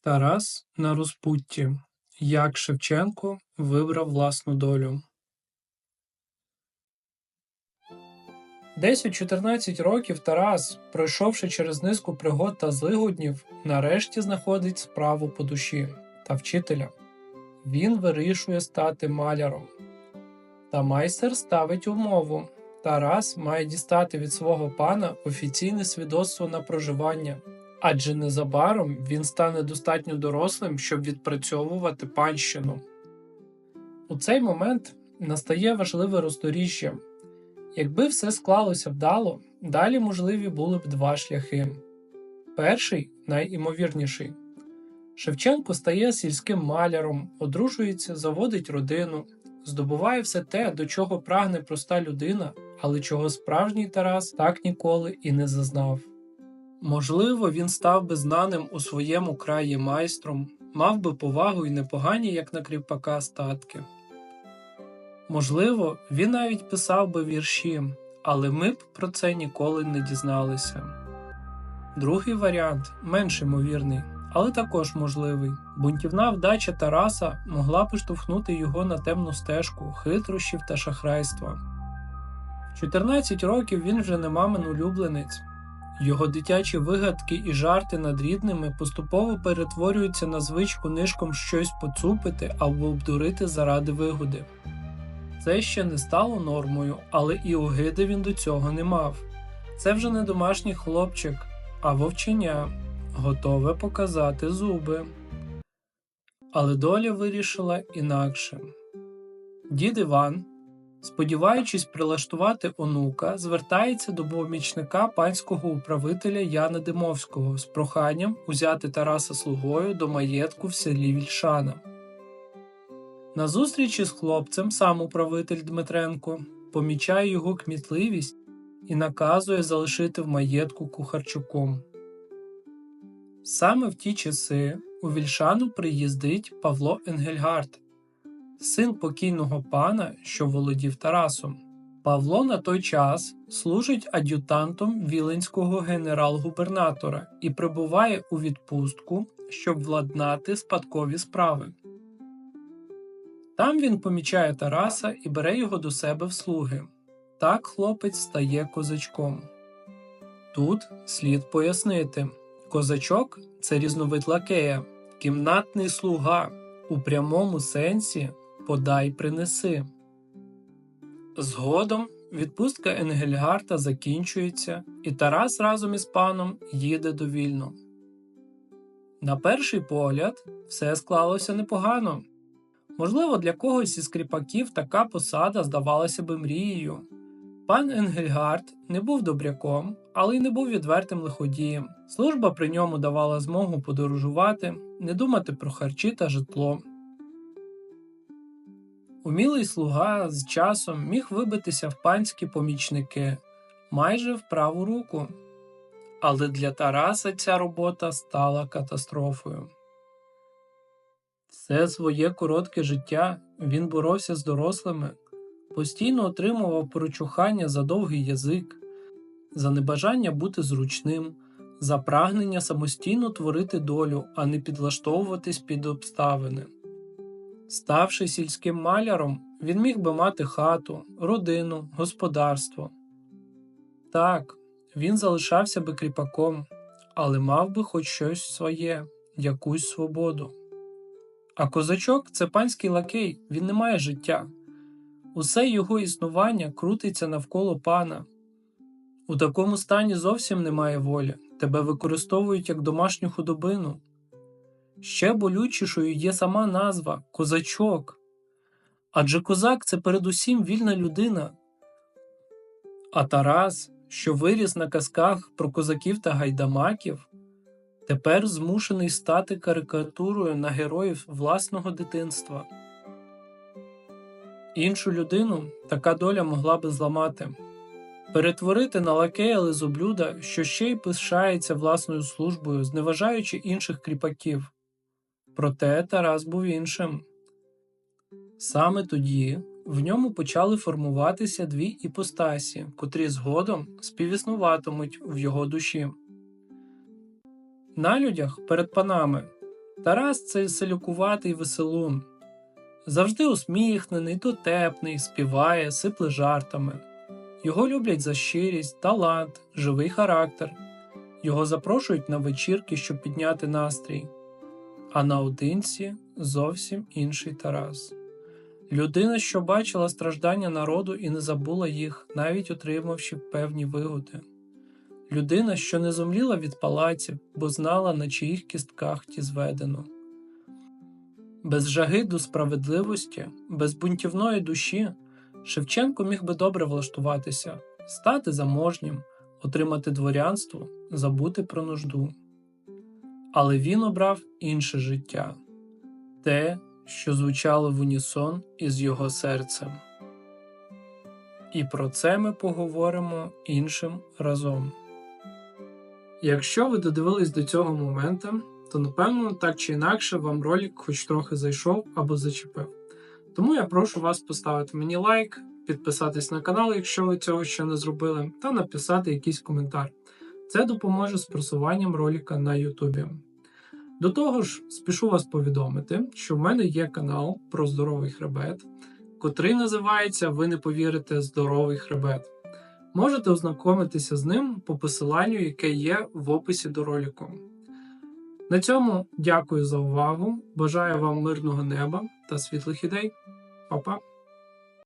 Тарас на розпутті. Як Шевченко вибрав власну долю. Десь у 14 років Тарас, пройшовши через низку пригод та злигоднів, нарешті знаходить справу по душі та вчителя. Він вирішує стати маляром. Та майстер ставить умову. Тарас має дістати від свого пана офіційне свідоцтво на проживання, адже незабаром він стане достатньо дорослим, щоб відпрацьовувати панщину. У цей момент настає важливе розторіжжя. Якби все склалося вдало, далі можливі були б два шляхи. Перший найімовірніший. Шевченко стає сільським маляром, одружується, заводить родину, здобуває все те, до чого прагне проста людина, але чого справжній Тарас так ніколи і не зазнав. Можливо, він став би знаним у своєму краї майстром, мав би повагу і непогані, як на кріпака, статки. Можливо, він навіть писав би вірші, але ми б про це ніколи не дізналися. Другий варіант менш ймовірний, але також можливий. Бунтівна вдача Тараса могла поштовхнути його на темну стежку хитрощів та шахрайства. В 14 років він вже не мамин улюбленець. Його дитячі вигадки і жарти над рідними поступово перетворюються на звичку нишком щось поцупити або обдурити заради вигоди. Це ще не стало нормою, але і огиди він до цього не мав. Це вже не домашній хлопчик, а вовченя, готове показати зуби. Але доля вирішила інакше. Дід Іван, сподіваючись прилаштувати онука, звертається до помічника панського управителя Яна Димовського з проханням узяти Тараса слугою до маєтку в селі Вільшана. На зустрічі з хлопцем сам управитель Дмитренко помічає його кмітливість і наказує залишити в маєтку кухарчуком. Саме в ті часи у Вільшану приїздить Павло Енгельгард, син покійного пана, що володів Тарасом. Павло на той час служить ад'ютантом віленського генерал-губернатора і прибуває у відпустку, щоб владнати спадкові справи. Там він помічає Тараса і бере його до себе в слуги. Так хлопець стає козачком. Тут слід пояснити козачок це різновид лакея, кімнатний слуга у прямому сенсі подай принеси. Згодом відпустка Енгельгарта закінчується, і Тарас разом із паном їде до Вільно. На перший погляд, все склалося непогано. Можливо, для когось із кріпаків така посада здавалася би мрією. Пан Енгельгард не був добряком, але й не був відвертим лиходієм. Служба при ньому давала змогу подорожувати, не думати про харчі та житло. Умілий слуга з часом міг вибитися в панські помічники майже в праву руку. Але для Тараса ця робота стала катастрофою. Все своє коротке життя він боровся з дорослими, постійно отримував прочухання за довгий язик, за небажання бути зручним, за прагнення самостійно творити долю, а не підлаштовуватись під обставини. Ставши сільським маляром, він міг би мати хату, родину, господарство. Так, він залишався би кріпаком, але мав би хоч щось своє, якусь свободу. А козачок це панський лакей, він не має життя. Усе його існування крутиться навколо пана. У такому стані зовсім немає волі, тебе використовують як домашню худобину. Ще болючішою є сама назва козачок. Адже козак це передусім вільна людина. А Тарас, що виріс на казках про козаків та гайдамаків, тепер змушений стати карикатурою на героїв власного дитинства. Іншу людину така доля могла би зламати, перетворити на лакея лизоблюда, що ще й пишається власною службою, зневажаючи інших кріпаків. Проте Тарас був іншим. Саме тоді в ньому почали формуватися дві іпостасі, котрі згодом співіснуватимуть в його душі. На людях перед панами Тарас це селюкуватий веселун. Завжди усміхнений, дотепний, співає, сипле жартами. Його люблять за щирість, талант, живий характер. Його запрошують на вечірки, щоб підняти настрій. А наодинці зовсім інший Тарас. Людина, що бачила страждання народу і не забула їх, навіть отримавши певні вигоди. Людина, що не зумліла від палаців, бо знала, на чиїх кістках ті зведено. Без жаги до справедливості, без бунтівної душі Шевченко міг би добре влаштуватися, стати заможнім, отримати дворянство, забути про нужду. Але він обрав інше життя те, що звучало в унісон із його серцем. І про це ми поговоримо іншим разом. Якщо ви додивились до цього моменту, то напевно так чи інакше вам ролик хоч трохи зайшов або зачепив. Тому я прошу вас поставити мені лайк, підписатись на канал, якщо ви цього ще не зробили, та написати якийсь коментар. Це допоможе з просуванням ролика на Ютубі. До того ж, спішу вас повідомити, що в мене є канал про здоровий хребет, котрий називається Ви не повірите здоровий хребет. Можете ознайомитися з ним по посиланню, яке є в описі до ролику. На цьому дякую за увагу. Бажаю вам мирного неба та світлих ідей. Па-па!